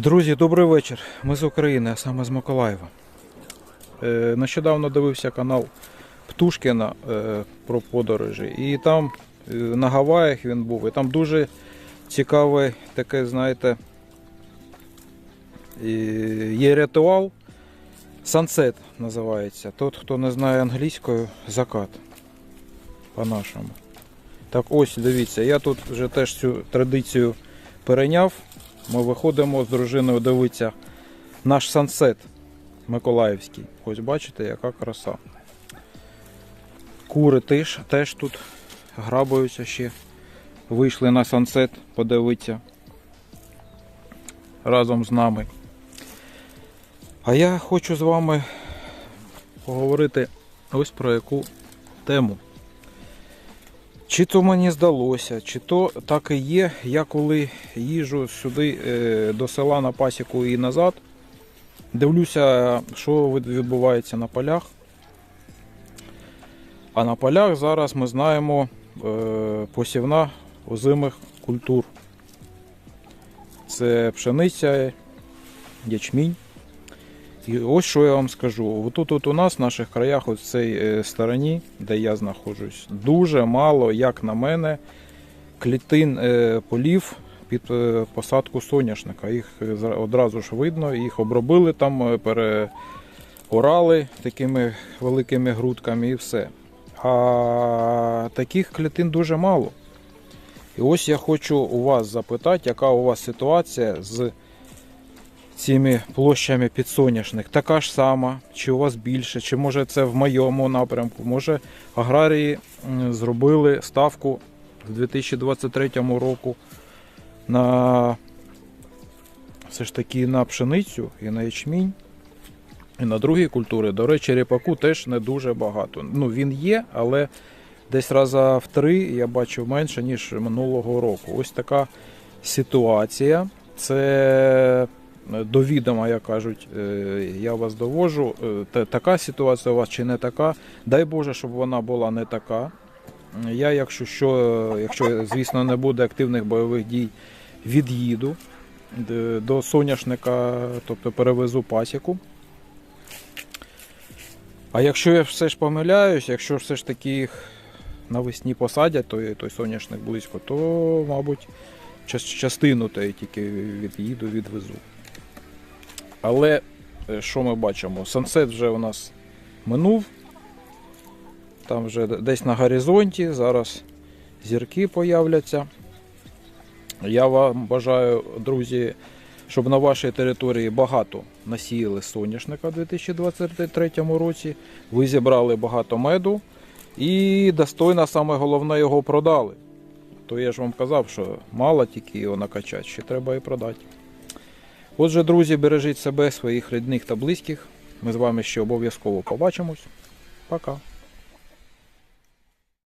Друзі, добрий вечір. Ми з України, а саме з Миколаєва. Е, нещодавно дивився канал Птушкіна е, про подорожі. І там е, на Гаваях він був. І там дуже цікавий таке, знаєте, є ритуал. Сансет називається. Тот, хто не знає англійською, закат. По-нашому. Так ось, дивіться, я тут вже теж цю традицію перейняв. Ми виходимо з дружиною дивитися наш сансет Миколаївський. Ось бачите, яка краса. Кури теж, теж тут грабаються ще. Вийшли на сансет подивитися разом з нами. А я хочу з вами поговорити ось про яку тему. Чи то мені здалося, чи то так і є. Я коли їжджу сюди е, до села на пасіку і назад, дивлюся, що відбувається на полях. А на полях зараз ми знаємо е, посівна озимих культур. Це пшениця, ячмінь. І ось що я вам скажу. Отут от у нас в наших краях, ось в цій е, стороні, де я знаходжусь, дуже мало, як на мене, клітин е, полів під е, посадку соняшника. Їх одразу ж видно, їх обробили там, переорали такими великими грудками і все. А таких клітин дуже мало. І ось я хочу у вас запитати, яка у вас ситуація з цими площами підсоняшних така ж сама, чи у вас більше, чи може це в моєму напрямку. Може аграрії зробили ставку в 2023 року на все ж таки на пшеницю і на ячмінь. І на другі культури, до речі, ріпаку теж не дуже багато. Ну, він є, але десь раза в три я бачив менше, ніж минулого року. Ось така ситуація. Це до відома, як кажуть, е, я вас довожу. Е, Така ситуація у вас чи не така. Дай Боже, щоб вона була не така. Я, якщо що, е, якщо, звісно, не буде активних бойових дій, від'їду до соняшника, тобто перевезу пасіку. А якщо я все ж помиляюсь, якщо все ж таки їх навесні посадять, той, той соняшник близько, то, мабуть, частину тільки від'їду, відвезу. Але е, що ми бачимо? Сансет вже у нас минув. Там вже десь на горизонті, зараз зірки появляться. Я вам бажаю, друзі, щоб на вашій території багато насіяли соняшника у 2023 році. Ви зібрали багато меду і достойно, саме головне, його продали. То я ж вам казав, що мало тільки його накачати, ще треба і продати. Отже, друзі, бережіть себе, своїх рідних та близьких. Ми з вами ще обов'язково побачимось. Пока.